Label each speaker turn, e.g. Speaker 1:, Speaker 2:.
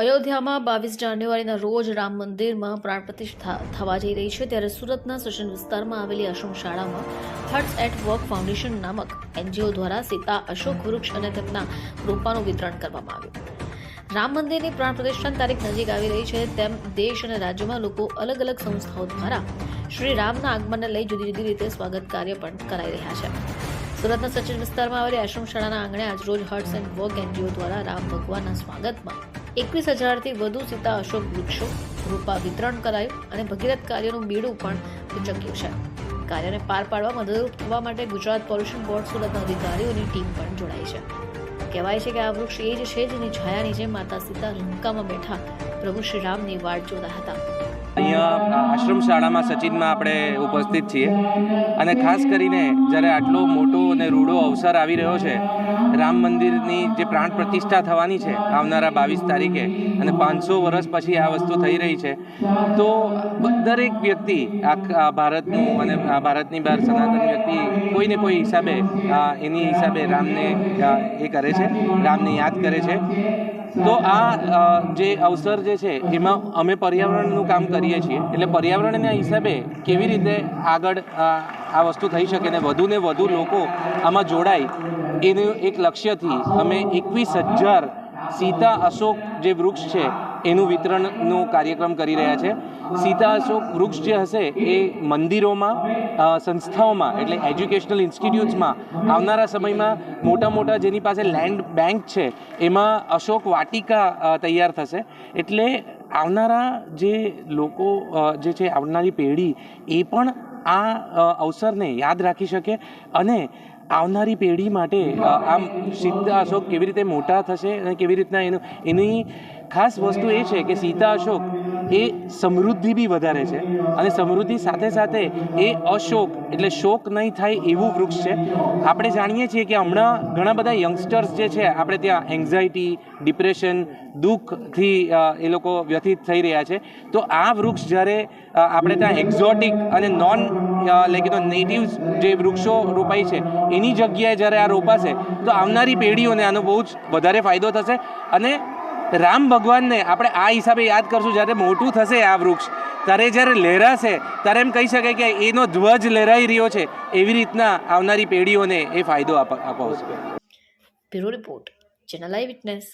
Speaker 1: અયોધ્યામાં બાવીસ જાન્યુઆરીના રોજ રામ મંદિરમાં પ્રાણ પ્રતિષ્ઠા થવા જઈ રહી છે ત્યારે સુરતના સચિન વિસ્તારમાં આવેલી આશ્રમ શાળામાં હર્ટ્સ એટ વર્ક ફાઉન્ડેશન નામક એનજીઓ દ્વારા સીતા, અશોક, વૃક્ષ અને તેમના રોપાનું વિતરણ કરવામાં આવ્યું. રામ મંદિરની પ્રાણ પ્રતિષ્ઠાની તારીખ નજીક આવી રહી છે તેમ દેશ અને રાજ્યમાં લોકો અલગ અલગ સંસ્થાઓ દ્વારા શ્રી રામના આગમનને લઈ જુદી જુદી રીતે સ્વાગત કાર્ય પણ કરાઈ રહ્યા છે. સુરતના સચિન વિસ્તારમાં આવેલી આશ્રમ શાળાના આંગણે આજરોજ હર્ટ્સ એન્ડ વર્ક એનજીઓ દ્વારા રામ ભગવાનના સ્વાગતમાં એકવીસ હજારથી વધુ સીતા અશોક વૃક્ષો રૂપા વિતરણ કરાયું અને ભગીરથ કાર્યનું બીડું પણ ઉચક્યું છે. કાર્યને પાર પાડવા મદદરૂપ થવા માટે ગુજરાત પોલ્યુશન બોર્ડ સુરતના અધિકારીઓની ટીમ પણ જોડાઈ છે. કહેવાય છે કે આ વૃક્ષ એ જ છે જેની છાયાની જેમ માતા સીતા લંકામાં બેઠા પ્રભુ શ્રી રામની વાટ જોતા હતા.
Speaker 2: અહીંયા આશ્રમ શાળામાં સચિનમાં આપણે ઉપસ્થિત છીએ. અને ખાસ કરીને જ્યારે આટલો મોટો અને રૂડો અવસર આવી રહ્યો છે, રામ મંદિરની જે પ્રાણ પ્રતિષ્ઠા થવાની છે આવનારા બાવીસ તારીખે અને પાંચસો વર્ષ પછી આ વસ્તુ થઈ રહી છે, તો દરેક વ્યક્તિ આખા ભારતનું અને ભારતની બહાર સનાતન વ્યક્તિ કોઈને કોઈ હિસાબે એની હિસાબે રામને એ કરે છે, રામને યાદ કરે છે. તો આ જે અવસર જે છે, એમાં અમે પર્યાવરણનું કામ કરીએ છીએ. એટલે પર્યાવરણના હિસાબે કેવી રીતે આગળ આ વસ્તુ થઈ શકે ને વધુ ને વધુ લોકો આમાં જોડાય, એનું એક લક્ષ્યથી અમે એકવીસ હજાર સીતા અશોક જે વૃક્ષ છે, એનું વિતરણનો કાર્યક્રમ કરી રહ્યા છે. સીતા અશોક વૃક્ષ જે હશે એ મંદિરોમાં સંસ્થાઓમાં એટલે એજ્યુકેશનલ ઇન્સ્ટિટ્યૂટ્સમાં આવનારા સમયમાં મોટા મોટા જેની પાસે લેન્ડ બેંક છે, એમાં અશોક વાટિકા તૈયાર થશે. એટલે આવનારા જે લોકો જે છે આવનારી પેઢી, એ પણ આ અવસરને યાદ રાખી શકે અને આવનારી પેઢી માટે આમ સિદ્ધ અશોક કેવી રીતે મોટા થશે અને કેવી રીતના એનું, એની ખાસ વસ્તુ એ છે કે સીતા અશોક એ સમૃદ્ધિ બી વધારે છે અને સમૃદ્ધિ સાથે સાથે એ અશોક એટલે શોક નહીં થાય એવું વૃક્ષ છે. આપણે જાણીએ છીએ કે હમણાં ઘણા બધા યંગસ્ટર્સ જે છે, આપણે ત્યાં એન્ઝાયટી ડિપ્રેશન દુઃખથી એ લોકો વ્યથિત થઈ રહ્યા છે. તો આ વૃક્ષ જ્યારે આપણે ત્યાં એક્ઝોટિક અને નોન લાઈક યુ નેટિવ જે વૃક્ષો રોપાય છે, એની જગ્યાએ જ્યારે આ રોપાશે, તો આવનારી પેઢીઓને આનો બહુ જ વધારે ફાયદો થશે અને રામ ભગવાનને આપણે આ હિસાબે યાદ કરશું, જ્યારે મોટું થશે આ વૃક્ષ, ત્યારે જ્યારે લહેરાશે ત્યારે એમ કહી શકાય કે એનો ધ્વજ લહેરાઈ રહ્યો છે, એવી રીતના આવનારી પેઢીઓને એ ફાયદો આપ અપાવશે
Speaker 1: બ્યુરો રિપોર્ટ, ચેનલ આઈ વિટનેસ.